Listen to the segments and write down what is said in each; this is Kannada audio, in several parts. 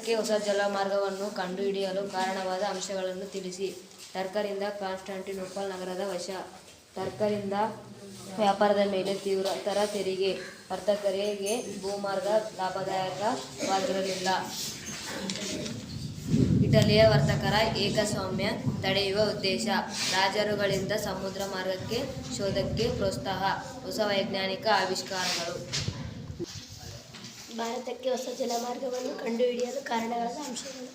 ಭಾರತಕ್ಕೆ ಹೊಸ ಜಲಮಾರ್ಗವನ್ನು ಕಂಡುಹಿಡಿಯಲು ಕಾರಣವಾದ ಅಂಶಗಳನ್ನು ತಿಳಿಸಿ. ಟರ್ಕರಿಂದ ಕಾನ್ಸ್ಟಾಂಟಿನೋಪಲ್ ನಗರದ ವಶ. ಟರ್ಕರಿಂದ ವ್ಯಾಪಾರದ ಮೇಲೆ ತೀವ್ರತರ ತೆರಿಗೆ. ವರ್ತಕರಿಗೆ ಭೂಮಾರ್ಗ ಲಾಭದಾಯಕವಾಗಿರಲಿಲ್ಲ. ಇಟಲಿಯ ವರ್ತಕರ ಏಕಸ್ವಾಮ್ಯ ತಡೆಯುವ ಉದ್ದೇಶ. ರಾಜರುಗಳಿಂದ ಸಮುದ್ರ ಮಾರ್ಗಕ್ಕೆ ಶೋಧಕ್ಕೆ ಪ್ರೋತ್ಸಾಹ. ಹೊಸ ವೈಜ್ಞಾನಿಕ ಆವಿಷ್ಕಾರಗಳು. ಭಾರತಕ್ಕೆ ಹೊಸ ಜಲಮಾರ್ಗವನ್ನು ಕಂಡುಹಿಡಿಯಲು ಕಾರಣಗಳಾದ ಅಂಶಗಳು.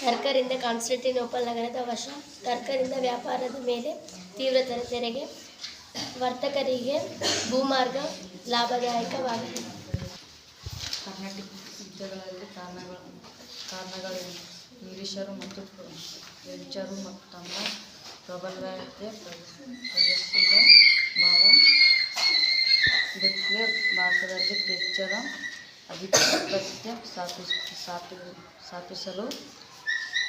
ಟರ್ಕರಿಂದ ಕಾನ್ಸ್ಟಂಟಿನೋಪಲ್ ನಗರದ ವಶ ಟರ್ಕರಿಂದ ವ್ಯಾಪಾರದ ಮೇಲೆ ತೀವ್ರತರ ತೆರಿಗೆ, ವರ್ತಕರಿಗೆ ಭೂಮಾರ್ಗ ಲಾಭದಾಯಕವಾಗಿದೆ. ಕರ್ನಾಟಕ ಯುದ್ಧಗಳಲ್ಲಿ ಕಾರಣಗಳು ಕಾರಣಗಳೇನು ಇಂಗ್ಲಿಷರು ಮತ್ತು ಫ್ರೆಂಚರು ಮತ್ತು ತಮ್ಮ ಪ್ರಬಲತೆ ಪ್ರದರ್ಶಿಸಿದ ಭಾವ ಭಾರತದಲ್ಲಿ ಫ್ರೆಂಚರ ಅಧಿಪತ್ಯ ಸ್ಥಾಪಿಸ್ ಸ್ಥಾಪಿ ಸ್ಥಾಪಿಸಲು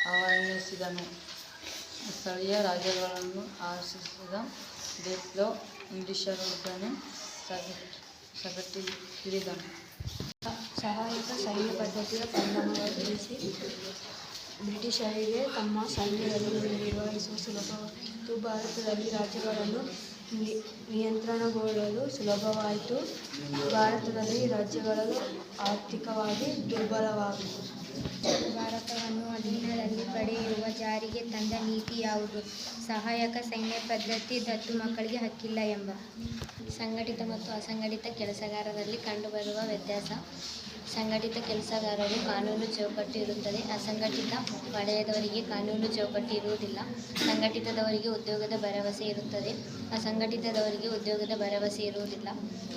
ಆಹ್ವಾನಿಸಿದನು ಸ್ಥಳೀಯ ರಾಜ್ಯಗಳನ್ನು ಆಶಿಸಿದ ಡೆಪ್ಲೋ ಇಂಗ್ಲಿಷರೊಡನೆ ಸಗ ಸಗಟಿ ಹಿಡಿದನು ಸಹಾಯಕ ಸೈನ್ಯ ಪದ್ಧತಿಯ ಪರಿಣಾಮಗಳು ತಿಳಿಸಿ ಬ್ರಿಟಿಷರಿಗೆ ತಮ್ಮ ಸೈನ್ಯವನ್ನು ನಿರ್ವಹಿಸುವ ಸುಲಭವಾಗಿತ್ತು ಭಾರತದಲ್ಲಿ ರಾಜ್ಯಗಳನ್ನು ನಿ- ನಿಯಂತ್ರಣಗೊಳ್ಳಲು ಸುಲಭವಾಯಿತು. ಭಾರತದಲ್ಲಿ ರಾಜ್ಯಗಳು ಆರ್ಥಿಕವಾಗಿ ದುರ್ಬಲವಾಗಿತ್ತು ಭಾರತವನ್ನು ಅಧೀನದಲ್ಲಿ ಪಡೆಯುವ ಜಾರಿಗೆ ತಂದ ನೀತಿ ಯಾವುದು? ಸಹಾಯಕ, ಸೈನ್ಯ, ಪದ್ಧತಿ, ದತ್ತು ಮಕ್ಕಳಿಗೆ ಹಕ್ಕಿಲ್ಲ ಎಂಬ ಸಂಘಟಿತ ಮತ್ತು ಅಸಂಘಟಿತ ಕೆಲಸಗಾರರಲ್ಲಿ ಕಂಡುಬರುವ ವ್ಯತ್ಯಾಸ. ಸಂಘಟಿತ ಕೆಲಸಗಾರರು ಕಾನೂನು ಚೌಕಟ್ಟು ಇರುತ್ತದೆ. ಅಸಂಘಟಿತ ವಲಯದವರಿಗೆ ಕಾನೂನು ಚೌಕಟ್ಟು ಇರುವುದಿಲ್ಲ. ಸಂಘಟಿತದವರಿಗೆ ಉದ್ಯೋಗದ ಭರವಸೆ ಇರುತ್ತದೆ. ಅಸಂಘಟಿತದವರಿಗೆ ಉದ್ಯೋಗದ ಭರವಸೆ ಇರುವುದಿಲ್ಲ.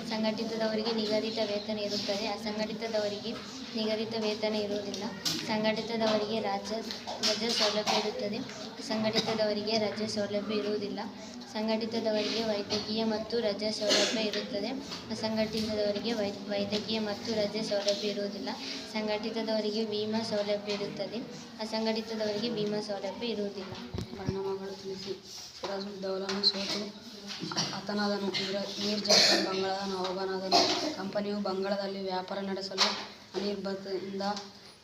ಸಂಘಟಿತದವರಿಗೆ ನಿಗದಿತ ವೇತನ ಇರುತ್ತದೆ. ಅಸಂಘಟಿತದವರಿಗೆ ನಿಗದಿತ ವೇತನ ಇರುವುದಿಲ್ಲ. ಸಂಘಟಿತದವರಿಗೆ ರಾಜ್ಯ ರಜೆ ಸೌಲಭ್ಯ ಇರುತ್ತದೆ. ಸಂಘಟಿತದವರಿಗೆ ರಜೆ ಸೌಲಭ್ಯ ಇರುವುದಿಲ್ಲ. ಸಂಘಟಿತದವರಿಗೆ ವೈದ್ಯಕೀಯ ಮತ್ತು ರಜೆ ಸೌಲಭ್ಯ ಇರುತ್ತದೆ. ಅಸಂಘಟಿತದವರಿಗೆ ವೈದ್ಯಕೀಯ ಮತ್ತು ರಜೆ ಸೌಲಭ್ಯ ಇರುವುದಿಲ್ಲ. ಸಂಘಟಿತದವರಿಗೆ ವಿಮಾ ಸೌಲಭ್ಯ ಇರುತ್ತದೆ. ಅಸಂಘಟಿತದವರಿಗೆ ವಿಮಾ ಸೌಲಭ್ಯ ಇರುವುದಿಲ್ಲ. ಪರಿಣಾಮಗಳು ತಿಳಿಸಿ. ಸೋತು. ಆತನಾದನು. ಮೀರ್ ಜಾಫರ್ ಬಂಗಾಳದ ನವಾಬನಾದನು. ಕಂಪನಿಯು ಬಂಗಾಳದಲ್ಲಿ ವ್ಯಾಪಾರ ನಡೆಸಲು ಅನಿರ್ಬಂಧದಿಂದ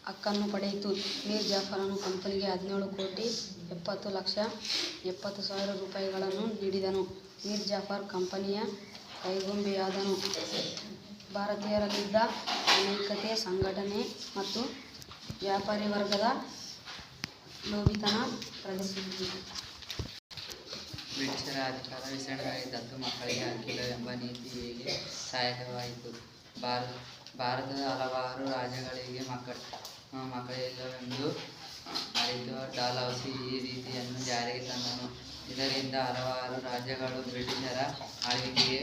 ಹಕ್ಕನ್ನು ಪಡೆಯಿತು. ಮೀರ್ ಜಾಫರನು ಕಂಪನಿಗೆ ಹದಿನೇಳು ಕೋಟಿ ಎಪ್ಪತ್ತು ಲಕ್ಷ ಎಪ್ಪತ್ತು ಸಾವಿರ ರೂಪಾಯಿಗಳನ್ನು ನೀಡಿದನು. ಮೀರ್ ಜಾಫರ್ ಕಂಪನಿಯ ಕೈಗೊಂಬೆಯಾದನು. ಭಾರತೀಯರಲ್ಲಿದ್ದ ಅನೈಕ್ಯತೆ, ಸಂಘಟನೆ ಮತ್ತು ವ್ಯಾಪಾರಿ ವರ್ಗದ ಲೋಭಿತನ ಪ್ರದರ್ಶಿಸಿತು. ಬ್ರಿಟಿಷರ ಅಧಿಕಾರ ವಿಸ್ತರಣೆಗಾಗಿ ದತ್ತು ಮಕ್ಕಳಿಗೆ ಹಕ್ಕಿಲ್ಲ ಎಂಬ ನೀತಿ ಹೇಗೆ ಸಹಾಯಕವಾಯಿತು? ಭಾರತ, ಭಾರತದ ಹಲವಾರು ರಾಜ್ಯಗಳಿಗೆ ಮಕ್ಕಳ ಮಕ್ಕಳಿಲ್ಲವೆಂದು ಅರಿತು ಡಾಲೌಸಿ ಈ ರೀತಿಯನ್ನು ಜಾರಿಗೆ ತಂದನು. ಇದರಿಂದ ಹಲವಾರು ರಾಜ್ಯಗಳು ಬ್ರಿಟಿಷರ ಆಳ್ವಿಕೆಗೆ